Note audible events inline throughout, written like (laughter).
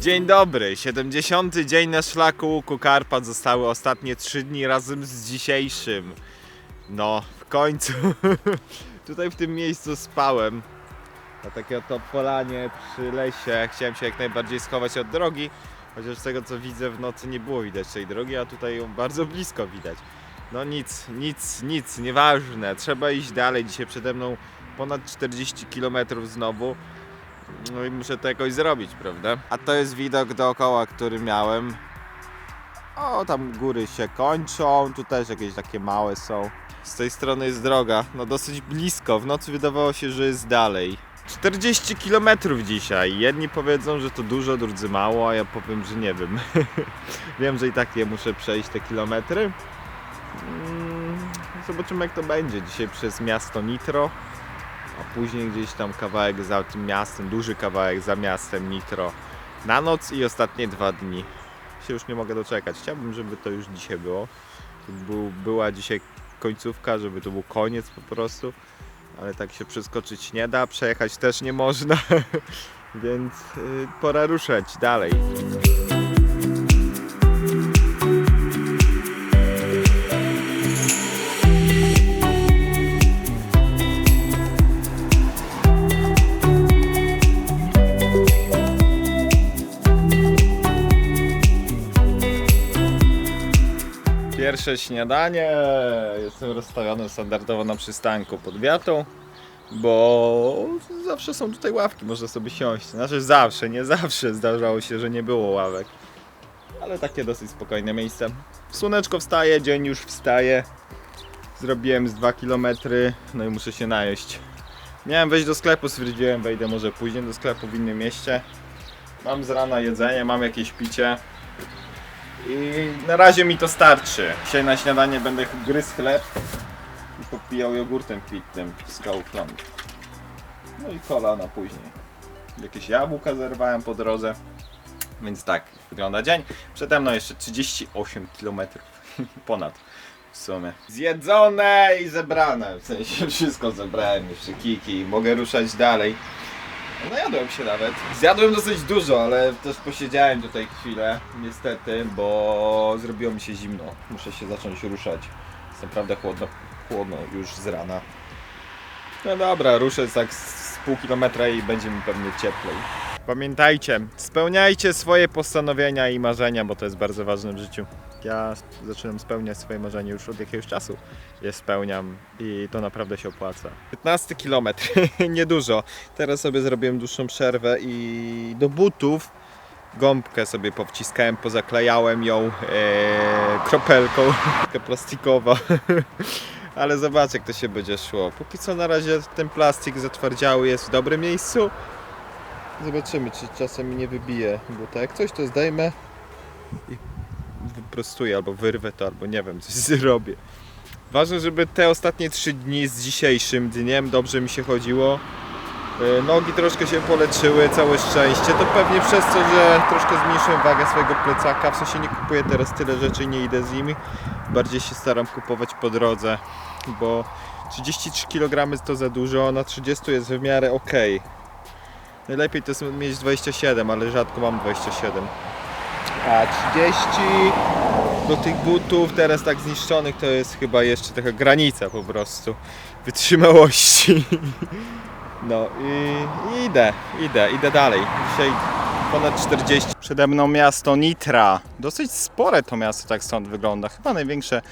Dzień dobry, 70. dzień na szlaku łuku Karpat. Zostały ostatnie 3 dni razem z dzisiejszym. No, w końcu. (laughs) Tutaj w tym miejscu spałem. Na takiej oto polanie przy lesie. Chciałem się jak najbardziej schować od drogi. Chociaż z tego co widzę w nocy nie było widać tej drogi, a tutaj ją bardzo blisko widać. No nic, nic, nic, nieważne. Trzeba iść dalej. Dzisiaj przede mną ponad 40 km znowu. No i muszę to jakoś zrobić, prawda? A to jest widok dookoła, który miałem. O, tam góry się kończą, tu też jakieś takie małe są. Z tej strony jest droga, no dosyć blisko. W nocy wydawało się, że jest dalej. 40 km dzisiaj. Jedni powiedzą, że to dużo, drudzy mało, a ja powiem, że nie wiem. (laughs) wiem, że i tak je muszę przejść te kilometry. Mm, Zobaczymy jak to będzie. Dzisiaj przez miasto Nitro a później gdzieś tam kawałek za tym miastem, duży kawałek za miastem Nitro na noc i ostatnie dwa dni. Się już nie mogę doczekać. Chciałbym, żeby to już dzisiaj było. Był, była dzisiaj końcówka, żeby to był koniec po prostu, ale tak się przeskoczyć nie da, przejechać też nie można, (laughs) więc y, pora ruszać dalej. Pierwsze śniadanie. Jestem rozstawiony standardowo na przystanku pod wiatą, bo zawsze są tutaj ławki, można sobie siąść. Znaczy zawsze, nie zawsze zdarzało się, że nie było ławek. Ale takie dosyć spokojne miejsce. Słoneczko wstaje, dzień już wstaje. Zrobiłem z 2 km, no i muszę się najeść. Miałem wejść do sklepu, stwierdziłem, wejdę może później do sklepu w innym mieście. Mam z rana jedzenie, mam jakieś picie. I na razie mi to starczy. Dzisiaj na śniadanie będę gryzł chleb i popijał jogurtem pitnym z Kaufland. No i kola na później. Jakieś jabłka zerwałem po drodze. Więc tak wygląda dzień. Przede mną jeszcze 38 km (laughs) ponad w sumie. Zjedzone i zebrane. W sensie wszystko zebrałem, jeszcze kiki. Mogę ruszać dalej. No jadłem się nawet. Zjadłem dosyć dużo, ale też posiedziałem tutaj chwilę, niestety, bo zrobiło mi się zimno. Muszę się zacząć ruszać. Jest naprawdę chłodno, chłodno już z rana. No dobra, ruszę tak z pół kilometra i będzie mi pewnie cieplej. Pamiętajcie, spełniajcie swoje postanowienia i marzenia, bo to jest bardzo ważne w życiu. Ja zaczynam spełniać swoje marzenia już od jakiegoś czasu. Je spełniam i to naprawdę się opłaca. 15 km, (laughs) niedużo. Teraz sobie zrobiłem dłuższą przerwę i do butów gąbkę sobie powciskałem, pozaklejałem ją e, kropelką, (laughs) taka plastikowa. (laughs) Ale zobacz jak to się będzie szło. Póki co na razie ten plastik zatwardziały jest w dobrym miejscu. Zobaczymy czy czasem mi nie wybije, bo tak jak coś to zdejmę i wyprostuję albo wyrwę to, albo nie wiem, coś (laughs) zrobię. Ważne, żeby te ostatnie trzy dni z dzisiejszym dniem dobrze mi się chodziło. E, Nogi troszkę się poleczyły, całe szczęście. To pewnie przez to, że troszkę zmniejszyłem wagę swojego plecaka. W sensie nie kupuję teraz tyle rzeczy nie idę z nimi. Bardziej się staram kupować po drodze, bo 33 kg to za dużo, na 30 jest w miarę ok. Najlepiej to jest mieć 27, ale rzadko mam 27. A 30 do tych butów teraz tak zniszczonych to jest chyba jeszcze taka granica po prostu wytrzymałości. (laughs) No i, i idę, idę, idę dalej. Dzisiaj ponad 40. Przede mną miasto Nitra. Dosyć spore to miasto tak stąd wygląda. Chyba największe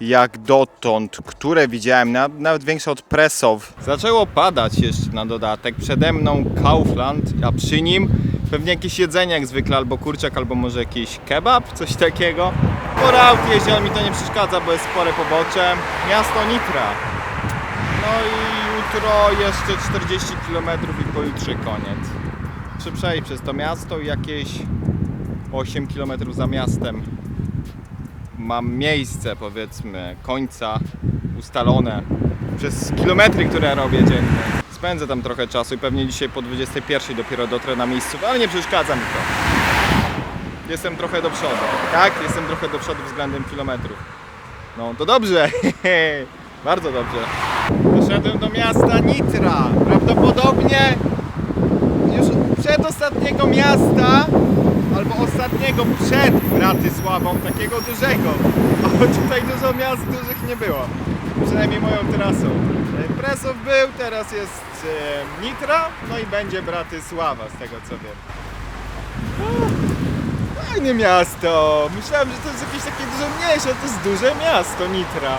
jak dotąd, które widziałem, na- nawet większe od Presow. Zaczęło padać jeszcze na dodatek. Przede mną Kaufland, a przy nim pewnie jakieś jedzenie jak zwykle, albo kurczak, albo może jakiś kebab, coś takiego. Pora aut jeździ, ale mi to nie przeszkadza, bo jest spore pobocze. Miasto Nitra. No i jutro jeszcze 40 km i pojutrze koniec. Muszę przejść przez to miasto i jakieś 8 km za miastem mam miejsce powiedzmy końca ustalone przez kilometry, które robię dziennie. Spędzę tam trochę czasu i pewnie dzisiaj po 21 dopiero dotrę na miejscu, ale nie przeszkadza mi to. Jestem trochę do przodu. Tak, jestem trochę do przodu względem kilometrów. No to dobrze, (laughs) bardzo dobrze. Doszedłem do miasta Nitra. Prawdopodobnie już przedostatniego miasta albo ostatniego przed Bratysławą, takiego dużego. (laughs) A tutaj dużo miast dużych nie było. Przynajmniej moją trasą. E, Presow był, teraz jest e, Nitra, no i będzie Bratysława, z tego co wiem. Fajne miasto! Myślałem, że to jest jakieś takie dużo mniejsze, to jest duże miasto, Nitra.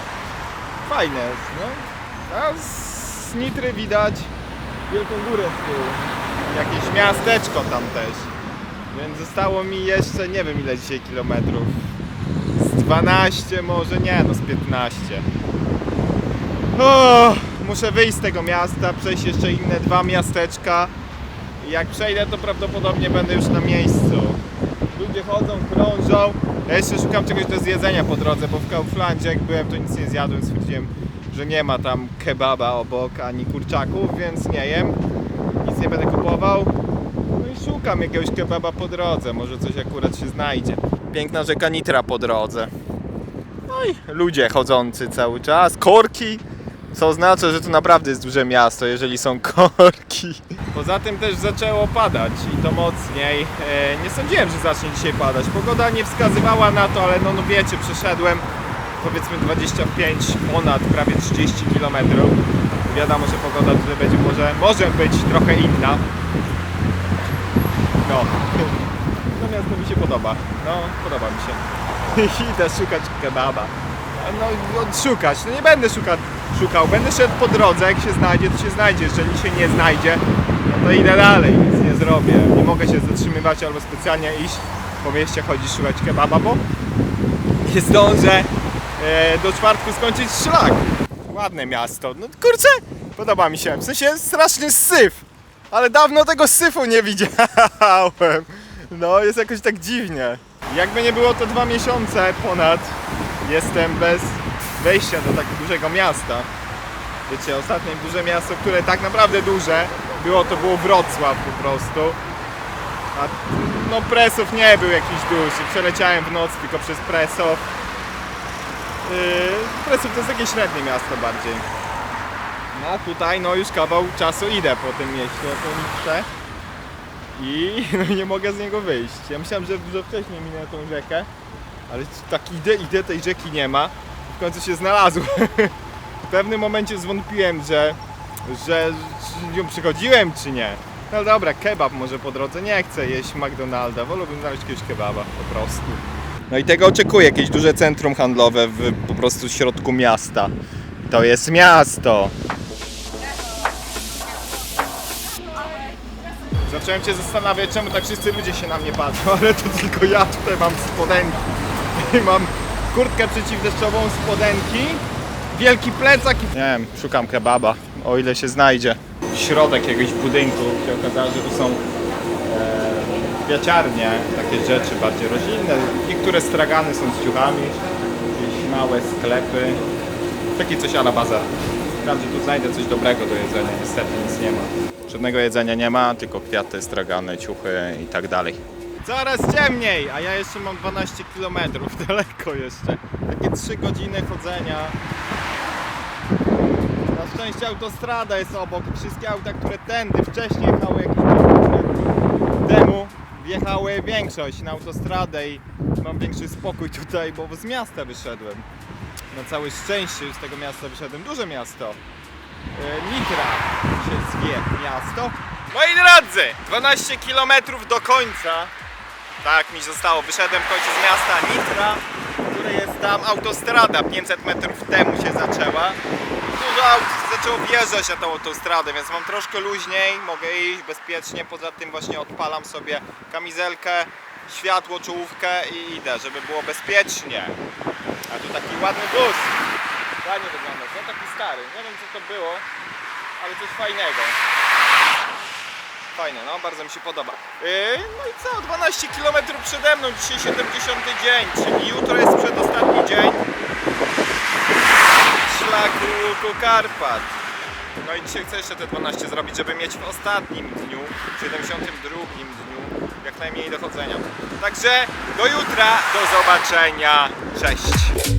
Fajne no. A z Nitry widać Wielką Górę w tył. Jakieś miasteczko tam też. Więc zostało mi jeszcze nie wiem ile dzisiaj kilometrów. Z 12 może nie, no z 15. O, muszę wyjść z tego miasta, przejść jeszcze inne dwa miasteczka. Jak przejdę, to prawdopodobnie będę już na miejscu. Ludzie chodzą, krążą. Ja jeszcze szukam czegoś do zjedzenia po drodze, bo w Kauflandzie jak byłem, to nic nie zjadłem. Stwierdziłem, że nie ma tam kebaba obok, ani kurczaków, więc nie jem. Nic nie będę kupował. No i szukam jakiegoś kebaba po drodze, może coś akurat się znajdzie. Piękna rzeka Nitra po drodze. No i ludzie chodzący cały czas, korki, co oznacza, że tu naprawdę jest duże miasto, jeżeli są (laughs) korki. Poza tym też zaczęło padać i to mocniej. E, nie sądziłem, że zacznie dzisiaj padać. Pogoda nie wskazywała na to, ale no, no wiecie, przeszedłem powiedzmy 25, ponad prawie 30 km. Wiadomo, że pogoda tutaj będzie może, może być trochę inna. No. (laughs) No miasto mi się podoba. No, podoba mi się. (laughs) Idę szukać kebaba. No, no szukać, no nie będę szukać, szukał, będę szedł po drodze, jak się znajdzie, to się znajdzie, jeżeli się nie znajdzie, no to idę dalej, nic nie zrobię. Nie mogę się zatrzymywać albo specjalnie iść po mieście, chodzić szukać kebaba, bo (laughs) nie zdążę e, do czwartku skończyć szlak. Ładne miasto, no kurczę, podoba mi się, w sensie straszny syf, ale dawno tego syfu nie widziałem. No, jest jakoś tak dziwnie. Jakby nie było to dwa miesiące ponad, jestem bez wejścia do tak dużego miasta. Wiecie, ostatnie duże miasto, które tak naprawdę duże było, to było Wrocław po prostu. A no Presow nie był jakiś duży. Przeleciałem w noc tylko przez Presow. Yy, to jest takie średnie miasto bardziej. No a tutaj no już kawał czasu idę po tym mieście, po Nitrze. I (laughs) no, nie mogę z niego wyjść. Ja myślałem, że dużo wcześniej minę tą rzekę, ale tak idę, idę, tej rzeki nie ma. W końcu się znalazłem. (laughs) W pewnym momencie zwątpiłem, że, że czy ją przychodziłem, czy nie. No dobra, kebab może po drodze. Nie chcę jeść McDonalda, wolałbym znaleźć jakiegoś kebaba po prostu. No i tego oczekuję, jakieś duże centrum handlowe w po prostu środku miasta. To jest miasto! Zacząłem się zastanawiać, czemu tak wszyscy ludzie się na mnie patrzą, (laughs) ale to tylko ja tutaj mam spodenki. Mam kurtkę przeciwdeszczową, spodenki, wielki plecak i... Nie wiem, szukam kebaba, o ile się znajdzie. Środek jakiegoś budynku się okazało, że tu są e, kwiaciarnie, takie rzeczy bardziej roślinne. Niektóre stragany są z ciuchami, jakieś małe sklepy. Taki coś ala bazar. Sprawdzę, tu znajdę coś dobrego do jedzenia, niestety nic nie ma. Żadnego jedzenia nie ma, tylko kwiaty, stragany, ciuchy i tak dalej. Coraz ciemniej, a ja jeszcze mam 12 km, (laughs) daleko jeszcze. Takie 3 godziny chodzenia. Na szczęście autostrada jest obok i wszystkie auta, które tędy wcześniej jechały jakieś temu, wjechały większość na autostradę i mam większy spokój tutaj, bo z miasta wyszedłem. Na całe szczęście z tego miasta wyszedłem. Duże miasto. E, Nitra się zwie miasto. Moi drodzy, 12 km do końca. Tak mi zostało. Wyszedłem w końcu z miasta Nitra, które jest tam autostrada. 500 metrów temu się zaczęła. Dużo aut zaczęło wjeżdżać na tą autostradę, więc mam troszkę luźniej, mogę iść bezpiecznie. Poza tym właśnie odpalam sobie kamizelkę, światło, czołówkę i idę, żeby było bezpiecznie. A tu taki ładny bus. Fajnie wygląda, no taki stary. Nie wiem co to było, ale coś fajnego. Fajne, no bardzo mi się podoba. Yy, no i co, 12 km przede mną, dzisiaj 70 dzień, czyli jutro jest przedostatni dzień szlaku łuku Karpat. No i dzisiaj chcę jeszcze te 12 zrobić, żeby mieć w ostatnim dniu, 72 dniu, jak najmniej dochodzenia. Także do jutra, do zobaczenia, cześć!